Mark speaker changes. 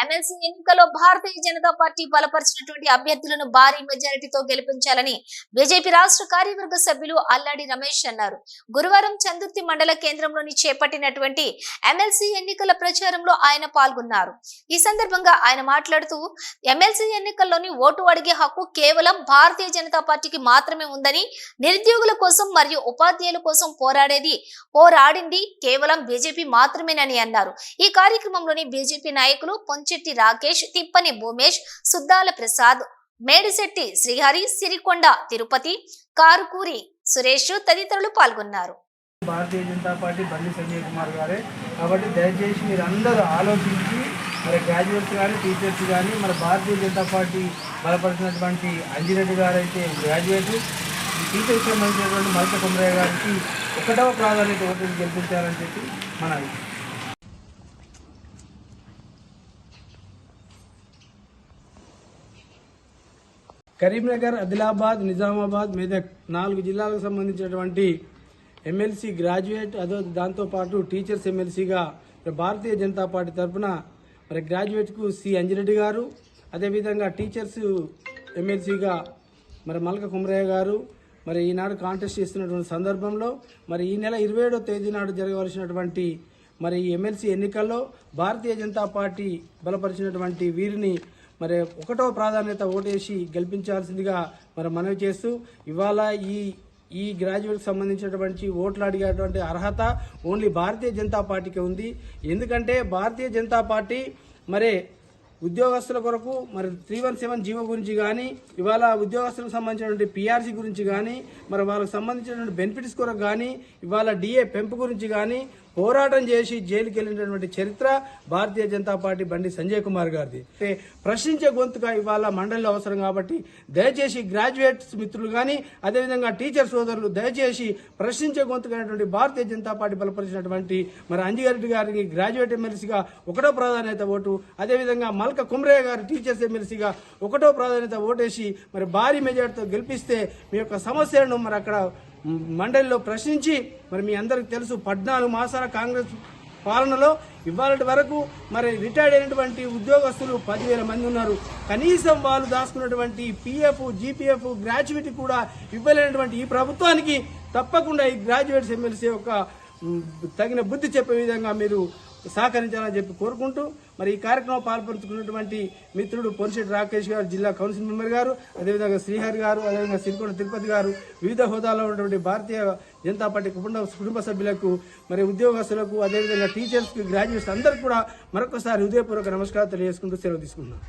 Speaker 1: MLC ఎన్నికల్లో భారతీయ Janata party బలపరిచినటువంటి అభ్యర్థులను భారీ మెజారిటీతో గెలిపించాలని బీజేపీ రాష్ట్ర కార్యవర్గ సభ్యులు అల్లాడి రమేష్ అన్నారు. గురువారం చందుర్తి మండల కేంద్రంలోని చేపట్టినటువంటి ఎమ్మెల్సీ ఎన్నికల ప్రచారంలో ఆయన పాల్గొన్నారు. ఈ సందర్భంగా ఆయన మాట్లాడుతూ ఎమ్మెల్సీ ఎన్నికల్లోని ఓటు అడిగే హక్కు కేవలం భారతీయ జనతా పార్టీకి మాత్రమే ఉందని నిరుద్యోగుల కోసం మరియు ఉపాధ్యాయుల కోసం పోరాడేది పోరాడింది కేవలం బీజేపీ మాత్రమేనని అన్నారు. ఈ కార్యక్రమంలోని బీజేపీ నాయకులు పొంచెట్టి రాకేష్ తిప్పని భూమేష్ సుద్దాల ప్రసాద్ మేడిశెట్టి శ్రీహరి సిరికొండ తిరుపతి కారుకూరి సురేష్ తదితరులు పాల్గొన్నారు.
Speaker 2: భారతీయ జనతా పార్టీ బండి సంజయ్ కుమార్ గారే. కాబట్టి దయచేసి మీరు అందరూ ఆలోచించి మరి గ్రాడ్యుయేట్స్ కానీ టీచర్స్ కానీ మన భారతీయ జనతా పార్టీ బలపరిచినటువంటి అంజిరెడ్డి గారు అయితే గ్రాడ్యుయేట్ టీచర్స్ సంబంధించినటువంటి మల్క కుమరయ్య గారికి ఒకటవ ప్రాధాన్యత ఓటు గెలిపించాలని చెప్పి మన కరీంనగర్ ఆదిలాబాద్ నిజామాబాద్ మెదక్ నాలుగు జిల్లాలకు సంబంధించినటువంటి ఎమ్మెల్సీ గ్రాడ్యుయేట్ అదో దాంతోపాటు టీచర్స్ ఎమ్మెల్సీగా భారతీయ జనతా పార్టీ తరఫున మరి గ్రాడ్యుయేట్కు సి. అంజిరెడ్డి గారు అదేవిధంగా టీచర్స్ ఎమ్మెల్సీగా మరి మల్క కుమరయ్య గారు మరి ఈనాడు కాంటెస్ట్ చేస్తున్నటువంటి సందర్భంలో మరి ఈ నెల ఇరవై ఏడో తేదీ నాడు జరగవలసినటువంటి మరి ఈ ఎమ్మెల్సీ ఎన్నికల్లో భారతీయ జనతా పార్టీ బలపరిచినటువంటి వీరిని మరి ఒకటో ప్రాధాన్యత ఓటేసి గెలిపించాల్సిందిగా మరి మనవి చేస్తూ ఇవాళ ఈ ఈ గ్రాడ్యుయేట్కి సంబంధించినటువంటి ఓట్లు అడిగేటువంటి అర్హత ఓన్లీ భారతీయ జనతా పార్టీకి ఉంది. ఎందుకంటే భారతీయ జనతా పార్టీ మరి ఉద్యోగస్తుల కొరకు మరి త్రీ వన్ సెవెన్ జీవో గురించి కానీ ఇవాళ ఉద్యోగస్తులకు సంబంధించినటువంటి పిఆర్సీ గురించి కానీ మరి వాళ్ళకి సంబంధించినటువంటి బెనిఫిట్స్ కొరకు కానీ ఇవాళ డిఏ పెంపు గురించి కానీ పోరాటం చేసి జైలుకి వెళ్ళినటువంటి చరిత్ర భారతీయ జనతా పార్టీ బండి సంజయ్ కుమార్ గారిది. ప్రశ్నించే గొంతుగా ఇవాళ మండలిలో అవసరం కాబట్టి దయచేసి గ్రాడ్యుయేట్స్ మిత్రులు కానీ అదేవిధంగా టీచర్ సోదరులు దయచేసి ప్రశ్నించే గొంతుకైనటువంటి భారతీయ జనతా పార్టీ బలపరిచినటువంటి మరి అంజిగారెడ్డి గారికి గ్రాడ్యుయేట్ ఎమ్మెల్సీగా ఒకటో ప్రాధాన్యత ఓటు అదేవిధంగా మల్క కుమ్రయ్య గారు టీచర్స్ ఎమ్మెల్సీగా ఒకటో ప్రాధాన్యత ఓటేసి మరి భారీ మెజార్టీతో గెలిపిస్తే మీ యొక్క సమస్యలను మరి అక్కడ మండలిలో ప్రశ్నించి మరి మీ అందరికి తెలుసు పద్నాలుగు మాసాల కాంగ్రెస్ పాలనలో ఇవాళ వరకు మరి రిటైర్డ్ అయినటువంటి ఉద్యోగస్తులు పదివేల మంది ఉన్నారు. కనీసం వాళ్ళు దాచుకున్నటువంటి పిఎఫ్ జీపీఎఫ్ గ్రాడ్యుయేట్ కూడా ఇవ్వలేనటువంటి ఈ ప్రభుత్వానికి తప్పకుండా ఈ గ్రాడ్యుయేట్స్ ఎమ్మెల్సీ యొక్క తగిన బుద్ధి చెప్పే విధంగా మీరు సహకరించాలని చెప్పి కోరుకుంటూ మరి ఈ కార్యక్రమం పాల్పంచుకున్నటువంటి మిత్రుడు పొన్షెట్టి రాకేష్ గారు జిల్లా కౌన్సిల్ మెంబర్ గారు అదేవిధంగా శ్రీహరి గారు అదేవిధంగా సిరికొండ తిరుపతి గారు వివిధ హోదాలో ఉన్నటువంటి భారతీయ జనతా పార్టీ కుటుంబ కుటుంబ సభ్యులకు మరి ఉద్యోగస్తులకు అదేవిధంగా టీచర్స్కి గ్రాడ్యుయేట్స్ అందరికీ కూడా మరొకసారి హృదయపూర్వక నమస్కారం తెలియజేసుకుంటూ సెలవు తీసుకుంటున్నాను.